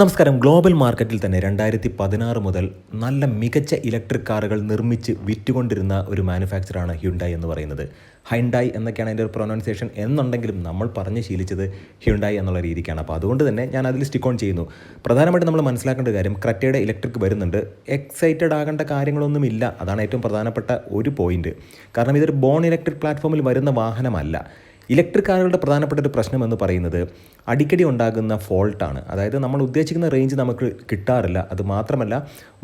നമസ്കാരം. ഗ്ലോബൽ മാർക്കറ്റിൽ തന്നെ രണ്ടായിരത്തി പതിനാറ് മുതൽ നല്ല മികച്ച ഇലക്ട്രിക് കാറുകൾ നിർമ്മിച്ച് വിറ്റുകൊണ്ടിരുന്ന ഒരു മാനുഫാക്ചറാണ് ഹ്യുണ്ടായി എന്ന് പറയുന്നത്. ഹൈൻഡായി എന്നൊക്കെയാണ് അതിന്റെ ഒരു പ്രൊനൗൺസിയേഷൻ എന്നുണ്ടെങ്കിലും നമ്മൾ പറഞ്ഞ് ശീലിച്ചത് ഹ്യുണ്ടായി എന്നുള്ള രീതിക്കാണ്. അപ്പോൾ അതുകൊണ്ട് തന്നെ ഞാൻ അതിൽ സ്റ്റിക്ക് ഓൺ ചെയ്യുന്നു. പ്രധാനമായിട്ട് നമ്മൾ മനസ്സിലാക്കേണ്ട കാര്യം ക്രറ്റയുടെ ഇലക്ട്രിക് വരുന്നുണ്ട്. എക്സൈറ്റഡ് ആകേണ്ട കാര്യങ്ങളൊന്നുമില്ല അതാണ് ഏറ്റവും പ്രധാനപ്പെട്ട ഒരു പോയിന്റ് കാരണം ഇതൊരു ബോൺ ഇലക്ട്രിക് പ്ലാറ്റ്ഫോമിൽ വരുന്ന വാഹനമല്ല. ഇലക്ട്രിക് കാറുകളുടെ പ്രധാനപ്പെട്ട ഒരു പ്രശ്നം എന്ന് പറയുന്നത് അടിക്കടി ഉണ്ടാകുന്ന ഫോൾട്ടാണ്. അതായത് നമ്മൾ ഉദ്ദേശിക്കുന്ന റേഞ്ച് നമുക്ക് കിട്ടാറില്ല. അത് മാത്രമല്ല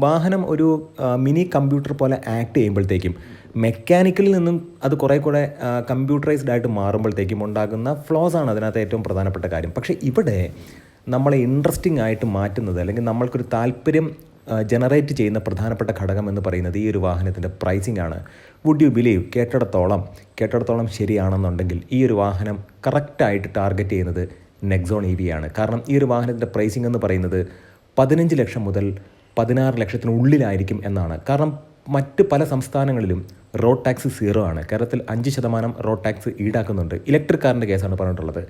വാഹനം ഒരു മിനി കമ്പ്യൂട്ടർ പോലെ ആക്ട് ചെയ്യുമ്പോഴത്തേക്കും മെക്കാനിക്കലിൽ നിന്നും അത് കുറേ കൂടെ കമ്പ്യൂട്ടറൈസ്ഡ് ആയിട്ട് മാറുമ്പോഴത്തേക്കും ഉണ്ടാകുന്ന ഫ്ലോസ് ആണ് അതിനകത്ത് ഏറ്റവും പ്രധാനപ്പെട്ട കാര്യം. പക്ഷേ ഇവിടെ നമ്മളെ ഇൻട്രസ്റ്റിംഗ് ആയിട്ട് മാറ്റുന്നത് അല്ലെങ്കിൽ നമ്മൾക്കൊരു താല്പര്യം ജനറേറ്റ് ചെയ്യുന്ന പ്രധാനപ്പെട്ട ഘടകം എന്ന് പറയുന്നത് ഈ ഒരു വാഹനത്തിന്റെ പ്രൈസിംഗ് ആണ്. വുഡ് യു ബിലീവ് കേട്ടിടത്തോളം കേട്ടിടത്തോളം ശരിയാണെന്നുണ്ടെങ്കിൽ ഈ ഒരു വാഹനം കറക്റ്റായിട്ട് ടാർഗറ്റ് ചെയ്യുന്നത് നെക്സോൺ ഇ വി ആണ്. കാരണം ഈ ഒരു വാഹനത്തിന്റെ പ്രൈസിംഗ് എന്ന് പറയുന്നത് പതിനഞ്ച് ലക്ഷം മുതൽ പതിനാറ് ലക്ഷത്തിനുള്ളിലായിരിക്കും എന്നാണ്. കാരണം മറ്റ് പല സംസ്ഥാനങ്ങളിലും റോഡ് ടാക്സ് സീറോ ആണ്. കേരളത്തിൽ അഞ്ച് ശതമാനം റോഡ് ടാക്സ് ഈടാക്കുന്നുണ്ട്. ഇലക്ട്രിക് കാറിന്റെ കേസാണ് പറഞ്ഞിട്ടുള്ളത്.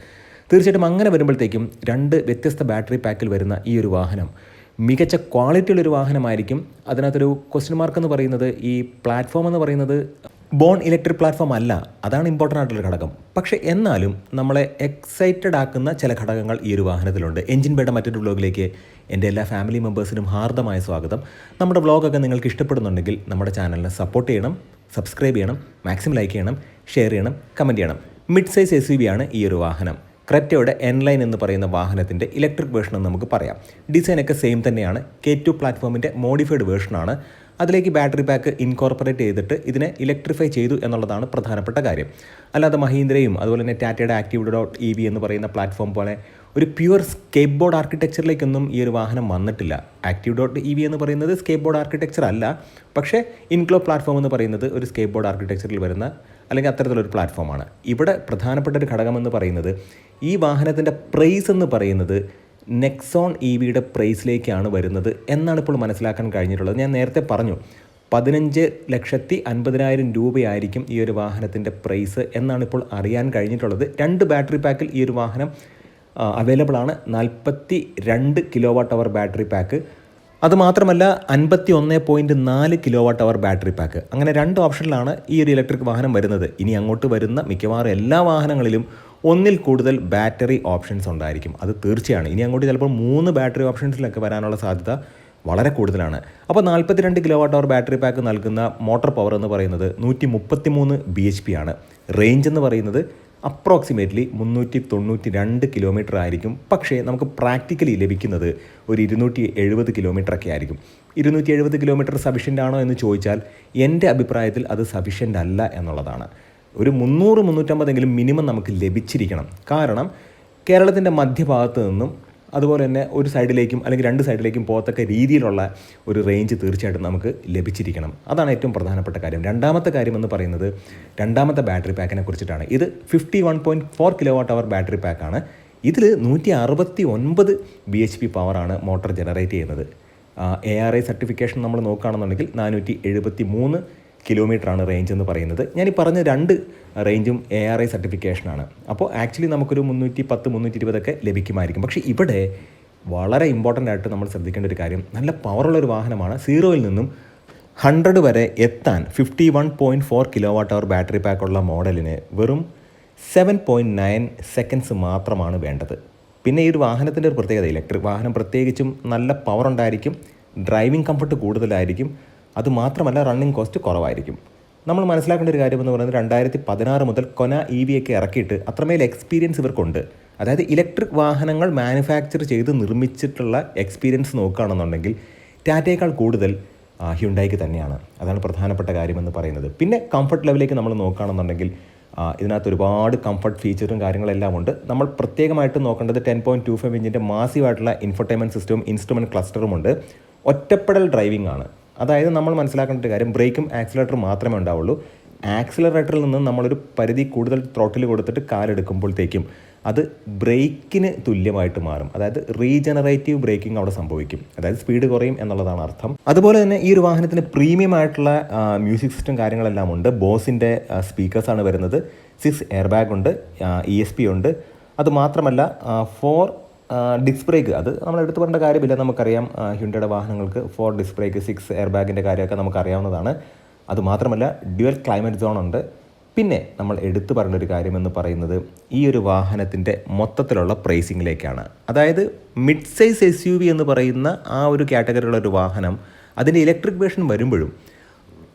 തീർച്ചയായിട്ടും അങ്ങനെ വരുമ്പോഴത്തേക്കും രണ്ട് വ്യത്യസ്ത ബാറ്ററി പാക്കിൽ വരുന്ന ഈ ഒരു വാഹനം മികച്ച ക്വാളിറ്റിയുള്ളൊരു വാഹനമായിരിക്കും. അതിനകത്തൊരു ക്വസ്റ്റ്യൻ മാർക്ക് എന്ന് പറയുന്നത് ഈ പ്ലാറ്റ്ഫോം എന്ന് പറയുന്നത് ബോൺ ഇലക്ട്രിക് പ്ലാറ്റ്ഫോം അല്ല. അതാണ് ഇമ്പോർട്ടന്റ് ആയിട്ടുള്ള ഘടകം. പക്ഷേ എന്നാലും നമ്മളെ എക്സൈറ്റഡ് ആക്കുന്ന ചില ഘടകങ്ങൾ ഈ ഒരു വാഹനത്തിലുണ്ട്. എഞ്ചിൻ ബേഡ മറ്റൊരു വ്ലോഗിലേക്ക് എന്റെ എല്ലാ ഫാമിലി മെമ്പേഴ്സിനും ഹാർദമായ സ്വാഗതം. നമ്മുടെ വ്ളോഗൊക്കെ നിങ്ങൾക്ക് ഇഷ്ടപ്പെടുന്നുണ്ടെങ്കിൽ നമ്മുടെ ചാനലിനെ സപ്പോർട്ട് ചെയ്യണം സബ്സ്ക്രൈബ് ചെയ്യണം മാക്സിമം ലൈക്ക് ചെയ്യണം ഷെയർ ചെയ്യണം കമന്റ് ചെയ്യണം. മിഡ് സൈസ് എസ് ആണ് ഈ ഒരു വാഹനം. ക്രെറ്റയുടെ എൻലൈൻ എന്ന് പറയുന്ന വാഹനത്തിന്റെ ഇലക്ട്രിക് വേർഷൻ എന്ന് നമുക്ക് പറയാം. ഡിസൈനൊക്കെ സെയിം തന്നെയാണ്. കെ ടു പ്ലാറ്റ്ഫോമിന്റെ മോഡിഫൈഡ് വേർഷനാണ് അതിലേക്ക് ബാറ്ററി പാക്ക് ഇൻകോർപ്പറേറ്റ് ചെയ്തിട്ട് ഇതിനെ ഇലക്ട്രിഫൈ ചെയ്തു എന്നുള്ളതാണ് പ്രധാനപ്പെട്ട കാര്യം. അല്ലാതെ മഹീന്ദ്രയും അതുപോലെ തന്നെ ടാറ്റയുടെ ആക്റ്റീവ് ഡോട്ട് ഇ വി എന്ന് പറയുന്ന പ്ലാറ്റ്ഫോം പോലെ ഒരു പ്യുവർ സ്കേപ്പ് ബോർഡ് ആർക്കിടെക്ചറിലേക്കൊന്നും ഈ ഒരു വാഹനം വന്നിട്ടില്ല. ആക്റ്റീവ് ഡോട്ട് ഇ വി എന്ന് പറയുന്നത് സ്കേപ്പ് ബോർഡ് ആർക്കിടെക്ചർ അല്ല. പക്ഷേ ഇൻക്ലോ പ്ലാറ്റ്ഫോം എന്ന് പറയുന്നത് ഒരു സ്കേപ്പ് ബോർഡ് ആർക്കിടെക്ചറിൽ വരുന്ന അല്ലെങ്കിൽ അത്തരത്തിലൊരു പ്ലാറ്റ്ഫോമാണ് ഇവിടെ പ്രധാനപ്പെട്ട ഒരു ഘടകമെന്ന് പറയുന്നത് ഈ വാഹനത്തിന്റെ പ്രൈസ് എന്ന് പറയുന്നത് നെക്സോൺ ഇ വിയുടെ പ്രൈസിലേക്കാണ് വരുന്നത് എന്നാണ് ഇപ്പോൾ മനസ്സിലാക്കാൻ കഴിഞ്ഞിട്ടുള്ളത്. ഞാൻ നേരത്തെ പറഞ്ഞു പതിനഞ്ച് ലക്ഷത്തി അൻപതിനായിരം രൂപയായിരിക്കും ഈ ഒരു വാഹനത്തിന്റെ പ്രൈസ് എന്നാണ് ഇപ്പോൾ അറിയാൻ കഴിഞ്ഞിട്ടുള്ളത്. രണ്ട് ബാറ്ററി പാക്കിൽ ഈ ഒരു വാഹനം അവൈലബിൾ ആണ്. നാൽപ്പത്തി രണ്ട് kilowatt hour battery pack അതുമാത്രമല്ല അൻപത്തി ഒന്ന് പോയിന്റ് നാല് kilowatt hour battery pack അങ്ങനെ രണ്ട് ഓപ്ഷനിലാണ് ഈ ഒരു ഇലക്ട്രിക് വാഹനം വരുന്നത്. ഇനി അങ്ങോട്ട് വരുന്ന മിക്കവാറും എല്ലാ വാഹനങ്ങളിലും ഒന്നിൽ കൂടുതൽ ബാറ്ററി ഓപ്ഷൻസ് ഉണ്ടായിരിക്കും. അത് തീർച്ചയാണ്. ഇനി അങ്ങോട്ട് ചിലപ്പോൾ മൂന്ന് ബാറ്ററി ഓപ്ഷൻസിലൊക്കെ വരാനുള്ള സാധ്യത വളരെ കൂടുതലാണ്. അപ്പോൾ നാൽപ്പത്തിരണ്ട് kilowatt hour battery pack നൽകുന്ന മോട്ടോർ പവർ എന്ന് പറയുന്നത് നൂറ്റി മുപ്പത്തി മൂന്ന് ബി എച്ച് പി ആണ്. റേഞ്ച് എന്ന് പറയുന്നത് അപ്രോക്സിമേറ്റ്ലി മുന്നൂറ്റി തൊണ്ണൂറ്റി രണ്ട് കിലോമീറ്റർ ആയിരിക്കും. പക്ഷേ നമുക്ക് പ്രാക്ടിക്കലി ലഭിക്കുന്നത് ഒരു ഇരുന്നൂറ്റി എഴുപത് കിലോമീറ്റർ ഒക്കെ ആയിരിക്കും. ഇരുന്നൂറ്റി എഴുപത് കിലോമീറ്റർ സഫീഷ്യന്റ് ആണോ എന്ന് ചോദിച്ചാൽ എന്റെ അഭിപ്രായത്തിൽ അത് സഫീഷ്യന്റ് അല്ല എന്നുള്ളതാണ്. ഒരു മുന്നൂറ് മുന്നൂറ്റമ്പതെങ്കിലും മിനിമം നമുക്ക് ലഭിച്ചിരിക്കണം. കാരണം കേരളത്തിന്റെ മധ്യഭാഗത്ത് നിന്നും അതുപോലെ തന്നെ ഒരു സൈഡിലേക്കും അല്ലെങ്കിൽ രണ്ട് സൈഡിലേക്കും പോകത്തക്ക രീതിയിലുള്ള ഒരു റേഞ്ച് തീർച്ചയായിട്ടും നമുക്ക് ലഭിച്ചിരിക്കണം. അതാണ് ഏറ്റവും പ്രധാനപ്പെട്ട കാര്യം. രണ്ടാമത്തെ കാര്യം എന്ന് പറയുന്നത് രണ്ടാമത്തെ ബാറ്ററി പാക്കിനെ കുറിച്ചിട്ടാണ്. ഇത് fifty one point four kilowatt hour battery പാക്കാണ് ഇതിൽ നൂറ്റി അറുപത്തി ഒൻപത് ബി എച്ച് പി പവറാണ് മോട്ടോർ ജനറേറ്റ് ചെയ്യുന്നത് എ ആർ ഐ സർട്ടിഫിക്കേഷൻ നമ്മൾ നോക്കുകയാണെന്നുണ്ടെങ്കിൽ നാനൂറ്റി എഴുപത്തി മൂന്ന് കിലോമീറ്ററാണ് റേഞ്ച് എന്ന് പറയുന്നത്. ഞാൻ ഈ പറഞ്ഞ രണ്ട് റേഞ്ചും എ ആർ ഐ സർട്ടിഫിക്കേഷനാണ് അപ്പോൾ ആക്ച്വലി നമുക്കൊരു മുന്നൂറ്റി പത്ത് മുന്നൂറ്റി ഇരുപതൊക്കെ ലഭിക്കുമായിരിക്കും. പക്ഷേ ഇവിടെ വളരെ ഇമ്പോർട്ടന്റ് ആയിട്ട് നമ്മൾ ശ്രദ്ധിക്കേണ്ട ഒരു കാര്യം നല്ല പവറുള്ള ഒരു വാഹനമാണ് സീറോയിൽ നിന്നും ഹൺഡ്രഡ് വരെ എത്താൻ fifty one point four kilowatt hour battery പാക്കുള്ള മോഡലിന് വെറും സെവൻ പോയിന്റ് നയൻ സെക്കൻഡ്സ് മാത്രമാണ് വേണ്ടത്. പിന്നെ ഈ ഒരു വാഹനത്തിന്റെ ഒരു പ്രത്യേകത ഇലക്ട്രിക് വാഹനം പ്രത്യേകിച്ചും നല്ല പവർ ഉണ്ടായിരിക്കും ഡ്രൈവിംഗ് കംഫർട്ട് കൂടുതലായിരിക്കും അതുമാത്രമല്ല റണ്ണിങ് കോസ്റ്റ് കുറവായിരിക്കും. നമ്മൾ മനസ്സിലാക്കേണ്ട ഒരു കാര്യം എന്ന് പറയുന്നത് രണ്ടായിരത്തി പതിനാറ് മുതൽ കൊന ഇ വി ഒക്കെ ഇറക്കിയിട്ട് അത്രമേൽ എക്സ്പീരിയൻസ് ഇവർക്കുണ്ട്. അതായത് ഇലക്ട്രിക് വാഹനങ്ങൾ മാനുഫാക്ചർ ചെയ്ത് നിർമ്മിച്ചിട്ടുള്ള എക്സ്പീരിയൻസ് നോക്കുകയാണെന്നുണ്ടെങ്കിൽ ടാറ്റയേക്കാൾ കൂടുതൽ ഹ്യുണ്ടായിക്ക് തന്നെയാണ്. അതാണ് പ്രധാനപ്പെട്ട കാര്യമെന്ന് പറയുന്നത്. പിന്നെ കംഫർട്ട് ലെവലിലേക്ക് നമ്മൾ നോക്കുകയാണെന്നുണ്ടെങ്കിൽ ഇതിനകത്ത് ഒരുപാട് കംഫർട്ട് ഫീച്ചറും കാര്യങ്ങളെല്ലാം ഉണ്ട്. നമ്മൾ പ്രത്യേകമായിട്ട് നോക്കേണ്ടത് ടെൻ പോയിന്റ് ടു ഫൈവ് ഇഞ്ചിന്റെ മാസീവായിട്ടുള്ള ഇൻഫർടൈൻമെന്റ് സിസ്റ്റവും ഇൻസ്ട്രുമെന്റ് ക്ലസ്റ്ററും ഉണ്ട്. ഒറ്റപ്പെടൽ ഡ്രൈവിംഗ് ആണ്. അതായത് നമ്മൾ മനസ്സിലാക്കേണ്ട ഒരു കാര്യം ബ്രേക്കും ആക്സിലേറ്ററും മാത്രമേ ഉണ്ടാവുള്ളൂ. ആക്സിലറേറ്ററിൽ നിന്ന് നമ്മളൊരു പരിധി കൂടുതൽ ത്രോട്ടിൽ കൊടുത്തിട്ട് കാലെടുക്കുമ്പോഴത്തേക്കും അത് ബ്രേക്കിന് തുല്യമായിട്ട് മാറും. അതായത് റീജനറേറ്റീവ് ബ്രേക്കിംഗ് അവിടെ സംഭവിക്കും. അതായത് സ്പീഡ് കുറയും എന്നുള്ളതാണ് അർത്ഥം. അതുപോലെ തന്നെ ഈ ഒരു വാഹനത്തിന് പ്രീമിയം ആയിട്ടുള്ള മ്യൂസിക് സിസ്റ്റം കാര്യങ്ങളെല്ലാം ഉണ്ട്. ബോസിന്റെ സ്പീക്കേഴ്സാണ് വരുന്നത്. സിക്സ് എയർ ബാഗ് ഉണ്ട് ഇ എസ് പി ഉണ്ട്. അതുമാത്രമല്ല ഫോർ ഡിസ്ക് ബ്രേക്ക് അത് നമ്മൾ എടുത്തു പറയേണ്ട കാര്യമില്ല. നമുക്കറിയാം ഹ്യുണ്ടയുടെ വാഹനങ്ങൾക്ക് four disc brake six air ബാഗിന്റെ കാര്യമൊക്കെ നമുക്കറിയാവുന്നതാണ്. അതുമാത്രമല്ല ഡ്യുവൽ ക്ലൈമറ്റ് സോൺ ഉണ്ട്. പിന്നെ നമ്മൾ എടുത്തു പറഞ്ഞ ഒരു കാര്യമെന്ന് പറയുന്നത് ഈ ഒരു വാഹനത്തിന്റെ മൊത്തത്തിലുള്ള പ്രൈസിങ്ങിലേക്കാണ് അതായത് mid size S U V എന്ന് പറയുന്ന ആ ഒരു കാറ്റഗറിയുള്ള ഒരു വാഹനം അതിന്റെ ഇലക്ട്രിക് വേർഷൻ വരുമ്പോഴും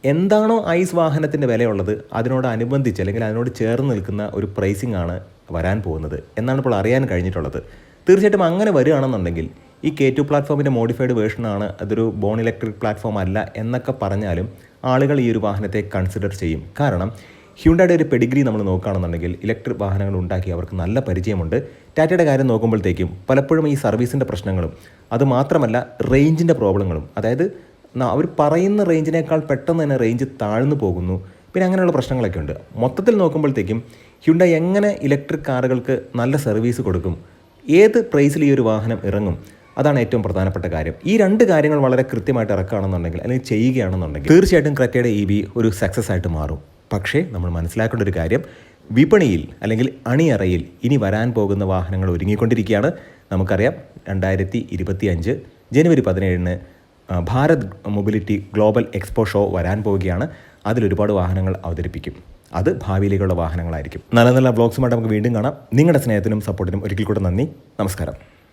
എന്താണോ ഐസ് വാഹനത്തിന്റെ വിലയുള്ളത് അതിനോട് അതിനോടനുബന്ധിച്ച് അല്ലെങ്കിൽ അതിനോട് ചേർന്ന് നിൽക്കുന്ന ഒരു പ്രൈസിംഗ് ആണ് വരാൻ പോകുന്നത് എന്നാണ് ഇപ്പോൾ അറിയാൻ കഴിഞ്ഞിട്ടുള്ളത്. തീർച്ചയായിട്ടും അങ്ങനെ വരികയാണെന്നുണ്ടെങ്കിൽ ഈ കെ ടു പ്ലാറ്റ്ഫോമിന്റെ മോഡിഫൈഡ് വേർഷനാണ് അതൊരു ബോൺ ഇലക്ട്രിക് പ്ലാറ്റ്ഫോം അല്ല എന്നൊക്കെ പറഞ്ഞാലും ആളുകൾ ഈ ഒരു വാഹനത്തെ കൺസിഡർ ചെയ്യും. കാരണം ഹ്യൂണ്ടയുടെ ഒരു പെഡിഗ്രി നമ്മൾ നോക്കുകയാണെന്നുണ്ടെങ്കിൽ ഇലക്ട്രിക് വാഹനങ്ങൾ ഉണ്ടാക്കി അവർക്ക് നല്ല പരിചയമുണ്ട്. ടാറ്റയുടെ കാര്യം നോക്കുമ്പോഴത്തേക്കും പലപ്പോഴും ഈ സർവീസിന്റെ പ്രശ്നങ്ങളും അതുമാത്രമല്ല റേഞ്ചിന്റെ പ്രോബ്ലങ്ങളും അതായത് അവർ പറയുന്ന റേഞ്ചിനേക്കാൾ പെട്ടെന്ന് തന്നെ റേഞ്ച് താഴ്ന്നു പോകുന്നു. പിന്നെ അങ്ങനെയുള്ള പ്രശ്നങ്ങളൊക്കെ ഉണ്ട്. മൊത്തത്തിൽ നോക്കുമ്പോഴത്തേക്കും ഹ്യുണ്ട എങ്ങനെ ഇലക്ട്രിക് കാറുകൾക്ക് നല്ല സർവീസ് കൊടുക്കും? ഏത് പ്രൈസിൽ ഈ ഒരു വാഹനം ഇറങ്ങും? അതാണ് ഏറ്റവും പ്രധാനപ്പെട്ട കാര്യം. ഈ രണ്ട് കാര്യങ്ങൾ വളരെ കൃത്യമായിട്ട് ഇറക്കുകയാണെന്നുണ്ടെങ്കിൽ അല്ലെങ്കിൽ ചെയ്യുകയാണെന്നുണ്ടെങ്കിൽ തീർച്ചയായിട്ടും ക്രെറ്റയുടെ ഇ ബി ഒരു സക്സസ് ആയിട്ട് മാറും. പക്ഷേ നമ്മൾ മനസ്സിലാക്കേണ്ട ഒരു കാര്യം വിപണിയിൽ അല്ലെങ്കിൽ അണിയറയിൽ ഇനി വരാൻ പോകുന്ന വാഹനങ്ങൾ ഒരുങ്ങിക്കൊണ്ടിരിക്കുകയാണ്. നമുക്കറിയാം രണ്ടായിരത്തി ഇരുപത്തി അഞ്ച് ജനുവരി പതിനേഴിന് Bharat mobility global expo show വരാൻ പോവുകയാണ്. അതിലൊരുപാട് വാഹനങ്ങൾ അവതരിപ്പിക്കും. അത് ഭാവിയിലേക്കുള്ള വാഹനങ്ങളായിരിക്കും. നല്ല നല്ല വ്ളോഗ്സുമായിട്ട് നമുക്ക് വീണ്ടും കാണാം. നിങ്ങളുടെ സ്നേഹത്തിനും സപ്പോർട്ടിനും ഒരിക്കൽ കൂടെ നന്ദി. നമസ്കാരം.